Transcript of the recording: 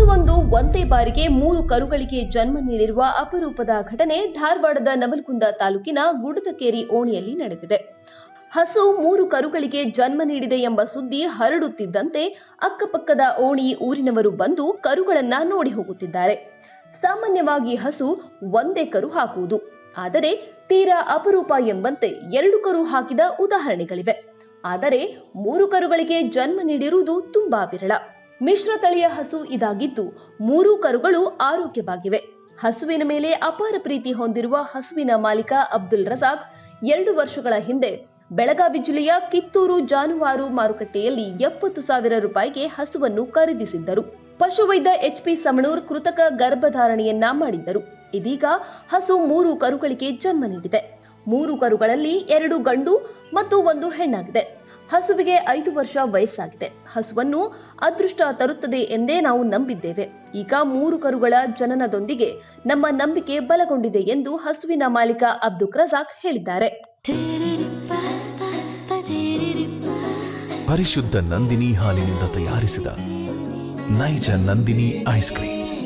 ಹಸುವೊಂದು ಒಂದೇ ಬಾರಿಗೆ ಮೂರು ಕರುಗಳಿಗೆ ಜನ್ಮ ನೀಡಿರುವ ಅಪರೂಪದ ಘಟನೆ ಧಾರವಾಡದ ನವಲ್ಕುಂದ ತಾಲೂಕಿನ ಗುಡದಕೇರಿ ಓಣಿಯಲ್ಲಿ ನಡೆದಿದೆ. ಹಸು ಮೂರು ಕರುಗಳಿಗೆ ಜನ್ಮ ನೀಡಿದೆ ಎಂಬ ಸುದ್ದಿ ಹರಡುತ್ತಿದ್ದಂತೆ ಅಕ್ಕಪಕ್ಕದ ಓಣಿ ಊರಿನವರು ಬಂದು ಕರುಗಳನ್ನ ನೋಡಿ ಹೋಗುತ್ತಿದ್ದಾರೆ. ಸಾಮಾನ್ಯವಾಗಿ ಹಸು ಒಂದೇ ಕರು ಹಾಕುವುದು. ಆದರೆ ತೀರಾ ಅಪರೂಪ ಎಂಬಂತೆ ಎರಡು ಕರು ಹಾಕಿದ ಉದಾಹರಣೆಗಳಿವೆ. ಆದರೆ ಮೂರು ಕರುಗಳಿಗೆ ಜನ್ಮ ನೀಡಿರುವುದು ತುಂಬಾ ವಿರಳ. ಮಿಶ್ರ ತಳಿಯ ಹಸು ಇದಾಗಿದ್ದು ಮೂರು ಕರುಗಳು ಆರೋಗ್ಯವಾಗಿವೆ. ಹಸುವಿನ ಮೇಲೆ ಅಪಾರ ಪ್ರೀತಿ ಹೊಂದಿರುವ ಹಸುವಿನ ಮಾಲೀಕ ಅಬ್ದುಲ್ ರಜಾಕ್ ಎರಡು ವರ್ಷಗಳ ಹಿಂದೆ ಬೆಳಗಾವಿ ಜಿಲ್ಲೆಯ ಕಿತ್ತೂರು ಜಾನುವಾರು ಮಾರುಕಟ್ಟೆಯಲ್ಲಿ ಎಪ್ಪತ್ತು ಸಾವಿರ ರೂಪಾಯಿಗೆ ಹಸುವನ್ನು ಖರೀದಿಸಿದ್ದರು. ಪಶುವೈದ್ಯ ಎಚ್ಪಿ ಸಮಣೂರ್ ಕೃತಕ ಗರ್ಭಧಾರಣೆಯನ್ನ ಮಾಡಿದ್ದರು. ಇದೀಗ ಹಸು ಮೂರು ಕರುಗಳಿಗೆ ಜನ್ಮ ನೀಡಿದೆ. ಮೂರು ಕರುಗಳಲ್ಲಿ ಎರಡು ಗಂಡು ಮತ್ತು ಒಂದು ಹೆಣ್ಣಾಗಿದೆ. ಹಸುವಿಗೆ ಐದು ವರ್ಷ ವಯಸ್ಸಾಗಿದೆ. ಹಸುವನ್ನು ಅದೃಷ್ಟ ತರುತ್ತದೆ ಎಂದೇ ನಾವು ನಂಬಿದ್ದೇವೆ. ಈಗ ಮೂರು ಕರುಗಳ ಜನನದೊಂದಿಗೆ ನಮ್ಮ ನಂಬಿಕೆ ಬಲಗೊಂಡಿದೆ ಎಂದು ಹಸುವಿನ ಮಾಲೀಕ ಅಬ್ದುಲ್ ರಜಾಕ್ ಹೇಳಿದ್ದಾರೆ. ಪರಿಶುದ್ಧ ನಂದಿನಿ ಹಾಲಿನಿಂದ ತಯಾರಿಸಿದ ನೈಜ ನಂದಿನಿ ಐಸ್ ಕ್ರೀಮ್ಸ್.